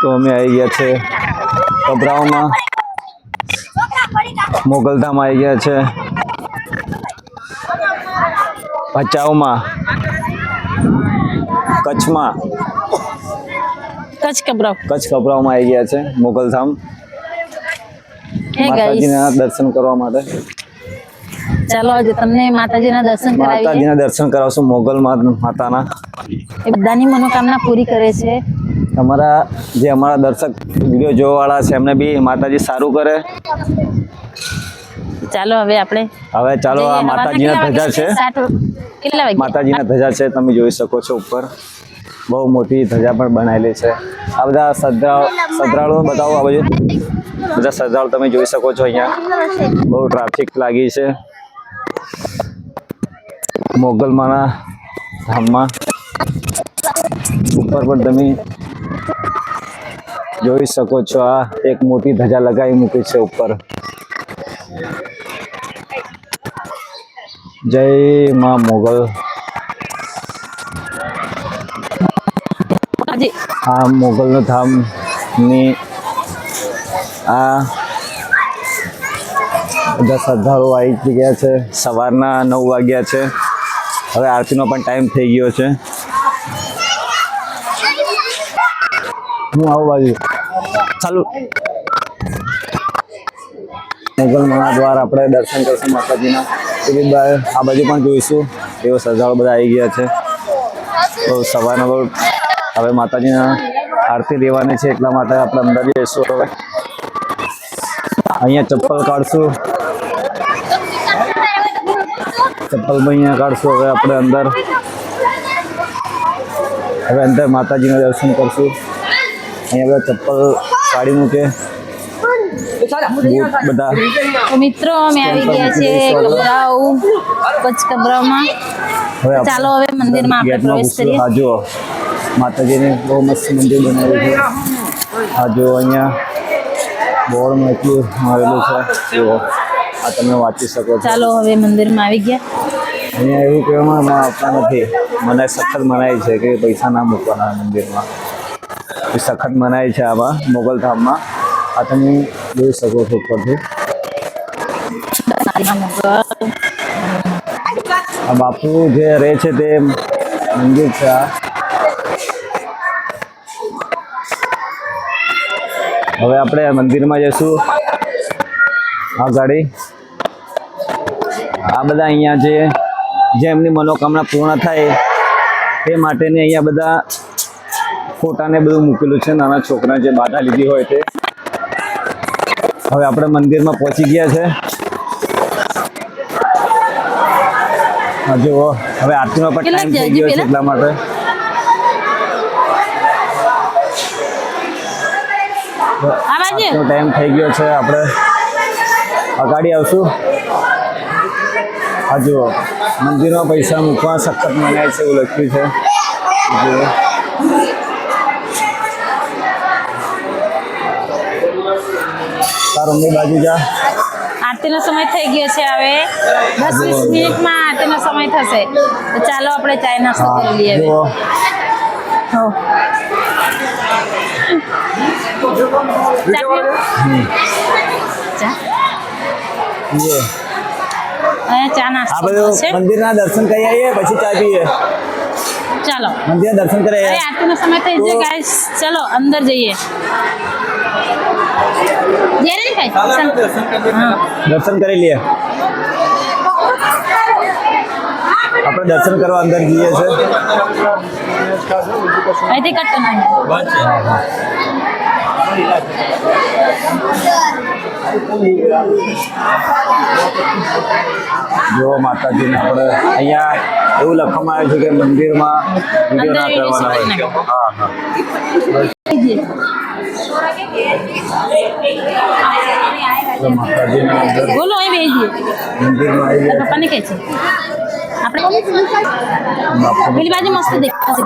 તો અમે આવી ગયા છે કબરાઓમાં મોગલધામ આવી ગયા છે. ભચાઉમાં. કચ્છમાં. કચ્છ કબરાવ કચ્છ કબરાઓમાં આવી ગયા છે મોગલધામ. માતાજીના દર્શન કરવા માટે. ચાલો આજે તમને માતાજીના દર્શન કરાવીએ. માતાજીના દર્શન કરાવશું મોગલ માતાના. એ બધાની મનોકામના પૂરી કરે છે. અમારા જે અમારા દર્શક વીડિયો જોવાવાળા છે એમને બી માતાજી સારું કરે. ચાલો હવે આપણે હવે ચાલો આ માતાજીના ધજા છે? કેટલા વાગે? માતાજીના ધજા છે તમે જોઈ શકો છો ઉપર. બહુ મોટી ધજા પણ બનાવેલી છે. આ બધા શ્રદ્ધા શ્રદ્ધાળુઓ બતાવો આ બાજુ. બધા શ્રદ્ધાળુ તમે જોઈ શકો છો અહીંયા. બહુ ટ્રાફિક લાગી છે. મોગલમાના ધામમાં ઉપર પણ તમે જોઈ શકો છો આ એક મોટી ધજા લગાવી મૂકી છે ઉપર. જય માં મોગલ. આ મોગલનો ધામની આ બધા શ્રદ્ધાળુઓ આવી ગયા છે. સવારના નવ વાગ્યા છે. હવે આરતીનો પણ ટાઈમ થઈ ગયો છે. હું આવું બાજુ. ચાલુ. મોગલમાના દ્વારા આપણે દર્શન કરશું માતાજીના. એવી આ બાજુ પણ જોઈશું. એવો શ્રદ્ધાળુ બધા આવી ગયા છે. તો સવારના હવે માતાજીના આરતી દેવાની છે એટલા માટે આપણે અંદર જઈશું હવે. અહીંયા ચપ્પલ કાઢશું. ચપ્પલ અહીંયા કાઢશું હવે આપણે અંદર. હવે અંદર માતાજીના દર્શન કરશું. અહીંયા બધા ચપ્પલ કાઢી મૂકે. બધા મિત્રો અમે આવી ગયા છે કબરાવ કચ્છ કબરાવમાં હવે ચાલો હવે મંદિરમાં આપણે પ્રવેશ કરીએ. હા જો માતાજીને બહુ મસ્ત મંદિર બનાવ્યું છે. હા જો અહીંયા. બોર્ડ એટલું મારેલું છે. જુઓ આ તમે વાંચી શકો છો. ચાલો હવે મંદિરમાં આવી ગયા. અહીંયા એવું કહેવામાં આપતા નથી. મને સખત મનાય છે કે પૈસા ના મૂકવાના મંદિરમાં. એ સખત મનાય છે આમાં મોગલધામમાં આ તમે જોઈ શકો છો ઉપરથી. આ બાપુ જે રહે છે તે મંદિર છે આ. હવે આપણે મંદિરમાં જઈશું. આ ગાડી આ બધા અહીંયા જે જે એમની મનોકામના પૂર્ણ થાય તે માટેની અહીંયા બધા ફોટાને બધું મૂકેલું છે. નાના છોકરા જે બાધા લીધી હોય તે. હવે આપણે મંદિરમાં પહોંચી ગયા છે. જુઓ હવે આરતીમાં પણ ટાઈમ થઈ ગયો છે એટલા માટે. આ બાજુ આરતીનો ટાઈમ થઈ ગયો છે આપણે અગાડી આવશું. હજુ મંદિરમાં પૈસા મૂકવા સખત મનાય છે એવું લખ્યું છે. જુઓ. બાજુ જા. આરતીનો સમય થઈ ગયો છે હવે. દસ વીસ મિનિટમાં આરતીનો સમય થશે. તો ચાલો આપણે ચાય નાસ્તો કરી લઈએ હવે જુઓ હો. ચા પીવો? ચા જુઓ અહીંયા ચા આ નાસ્તો બધું છે મંદિરના દર્શન કરી આવીએ પછી ચા પીએ. ચાલો. મંદિરના દર્શન કરી આરતીનો સમય થઈ ગયો ગાઈસ ચલો અંદર જઈએ. દર્શન કરી લઈએ. આપણે દર્શન કરવા અંદર જઈએ છે. અહીંથી કટ કરવાનું જો માતાજીને આપણે અહીંયા એવું લખવામાં આવ્યું છે કે મંદિરમાં વીડિયો ના કરવાના હોય. હા હા. માતાજીના અંદર મંદિરમાં આવી પપ્પાને કહે છે. આપણે પેલી બાજુ મસ્ત દેખાશે.